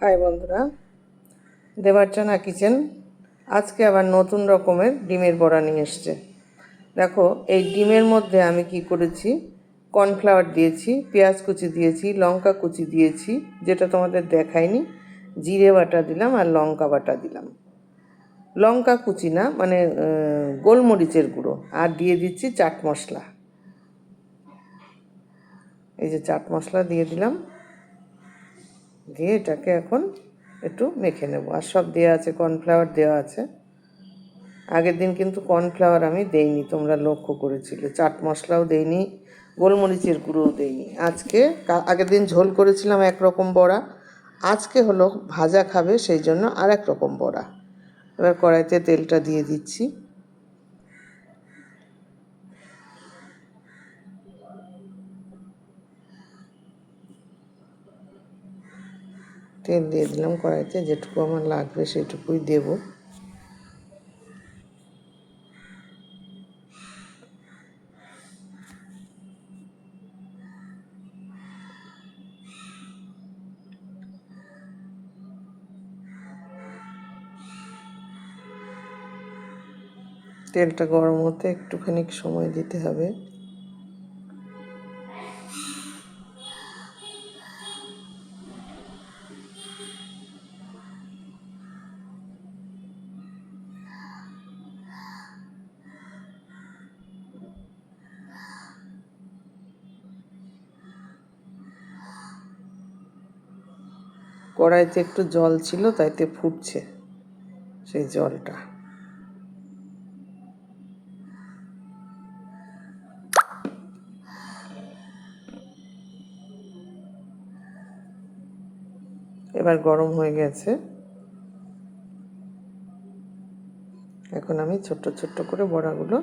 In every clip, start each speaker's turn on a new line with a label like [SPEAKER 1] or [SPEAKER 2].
[SPEAKER 1] High বন্ধুরা, Debarchana kitchen. আজকে আবার নতুন রকমের ডিমের বড়া নিয়ে এসছে। দেখো, এই ডিমের মধ্যে আমি কি করেছি? কর্নফ্লাওয়ার দিয়েছি, পেঁয়াজ কুচি দিয়েছি, লঙ্কা কুচি দিয়েছি, যেটা তোমাদের দেখায়নি জিরে বাটা দিলাম আর লঙ্কা বাটা দিলাম। লঙ্কা কুচি না মানে গোলমরিচের গুঁড়ো। আর দিয়ে দিচ্ছি চাট মশলা। এই যে চাট মশলা দিয়ে দিলাম। দিয়ে এটাকে এখন একটু মেখে নেব। আর সব দেওয়া আছে কর্নফ্লাওয়ার দেওয়া আছে। আগের দিন কিন্তু কর্নফ্লাওয়ার আমি দেইনি, তোমরা লক্ষ্য করেছিলে। চাট মশলাও দেইনি, গোলমরিচের গুঁড়োও দেইনি। আজকে আগের দিন ঝোল করেছিলাম একরকম বড়া। আজকে হলো ভাজা খাবে, সেই জন্য আর এক রকম বড়া। এবার কড়াইতে তেলটা দিয়ে দিচ্ছি। তেল দিয়ে দিলাম কড়াইতে, যেটুকু আমার লাগবে সেটুকুই দেব। তেলটা গরম হতে একটুখানি সময় দিতে হবে। কড়াইতে একটু জল ছিল, তাইতে ফুটছে সেই জলটা। এবার গরম হয়ে গেছে। এখন আমি ছোট্ট ছোট্ট করে বড়াগুলো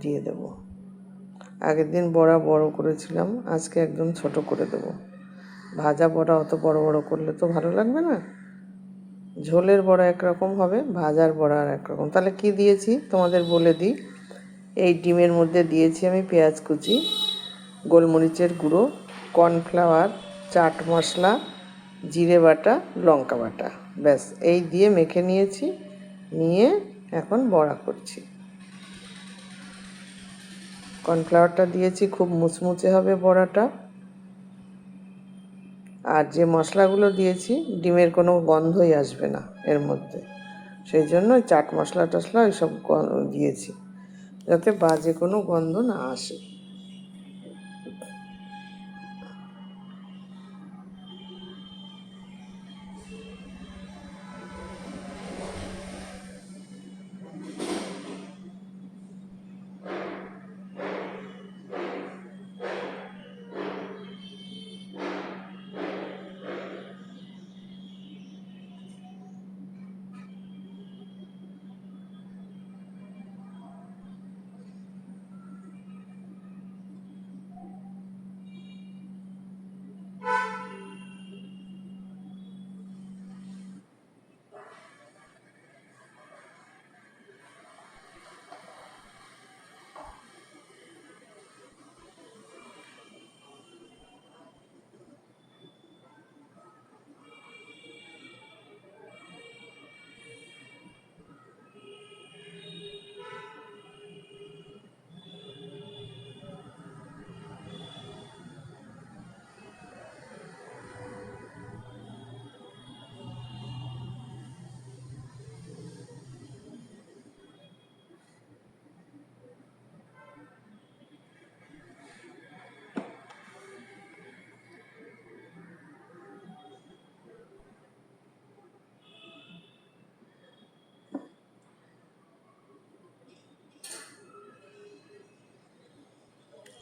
[SPEAKER 1] দিয়ে দেব। আগের দিন বড়া বড় করেছিলাম, আজকে একদম ছোট করে দেব। ভাজা বড়া অত বড় বড় করলে তো ভালো লাগবে না? ঝোলের বড়া একরকম হবে, ভাজার বড়া আর একরকম। তাহলে কি দিয়েছি? তোমাদের বলে দিই। এই ডিমের মধ্যে দিয়েছি আমি পেঁয়াজ কুচি, গোলমরিচের গুঁড়ো, কর্নফ্লাওয়ার, চাট মশলা, জিরে বাটা, লঙ্কা বাটা। ব্যাস, এই দিয়ে মেখে নিয়েছি, নিয়ে এখন বড়া করছি। কর্নফ্লাওয়ারটা দিয়েছি, খুব মুচমুচে হবে বড়াটা। আর যে মশলাগুলো দিয়েছি, ডিমের কোনো গন্ধই আসবে না এর মধ্যে। সেই জন্য চাট মশলা টশলা এইসব দিয়েছি, যাতে বাজে কোনো গন্ধ না আসে।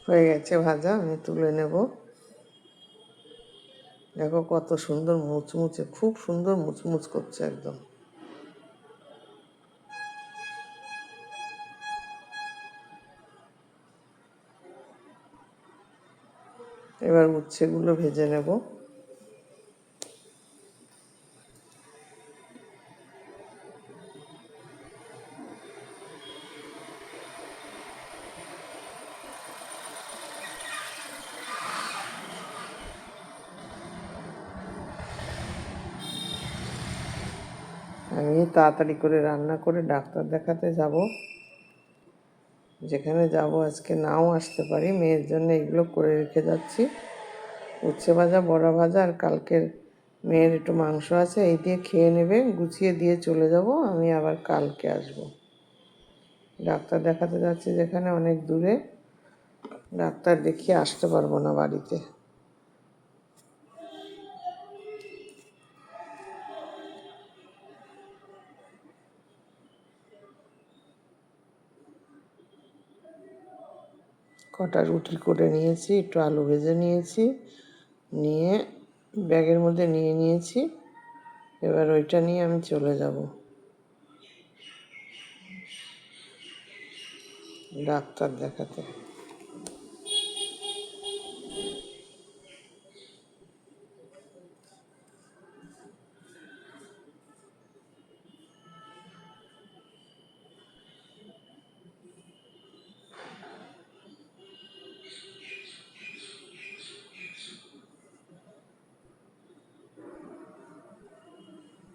[SPEAKER 1] হয়ে গেছে ভাজা, আমি তুলে নেব। দেখো কত সুন্দর মুচমুচে, খুব সুন্দর মুচমুচ করছে একদম। এবার উচ্ছেগুলো ভেজে নেব। আমি তাড়াতাড়ি করে রান্না করে ডাক্তার দেখাতে যাব। যেখানে যাব আজকে নাও আসতে পারি। মেয়ের জন্য এগুলো করে রেখে যাচ্ছি। উচ্ছে ভাজা, বড়া ভাজা আর কালকের মেয়ের একটু মাংস আছে, এই দিয়ে খেয়ে নেবে, গুছিয়ে দিয়ে চলে যাব। আমি আবার কালকে আসব। ডাক্তার দেখাতে যাচ্ছি যেখানে অনেক দূরে। ডাক্তার দেখিয়ে আসতে পারব না বাড়িতে। কটা রুটি করে নিয়েছি, একটু আলু ভেজে নিয়েছি, নিয়ে ব্যাগের মধ্যে নিয়ে নিয়েছি, এবার ওইটা নিয়ে আমি চলে যাব। ডাক্তার দেখাতে।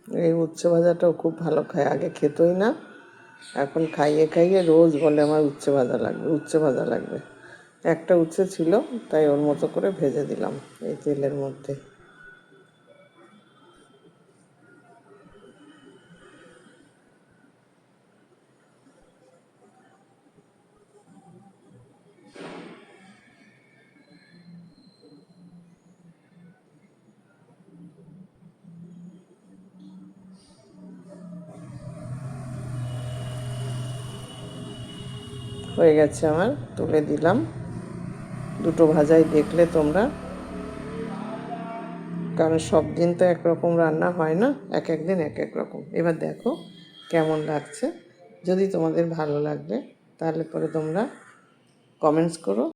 [SPEAKER 1] এই উচ্ছে ভাজাটাও খুব ভালো খায়, আগে খেতই না। এখন খাইয়ে খাইয়ে রোজ বলে আমার উচ্ছে ভাজা লাগবে, উচ্ছে ভাজা লাগবে। একটা উচ্ছে ছিল, তাই ওর মতো করে ভেজে দিলাম এই তেলের মধ্যে। হয়ে গেছে আমার, তুলে দিলাম। দুটো ভাজাই দেখলে তোমরা। কারণ সব দিন তো একরকম রান্না হয় না, এক এক দিন এক এক রকম। এবার দেখো কেমন লাগছে। যদি তোমাদের ভালো লাগবে তাহলে পরে তোমরা কমেন্টস করো।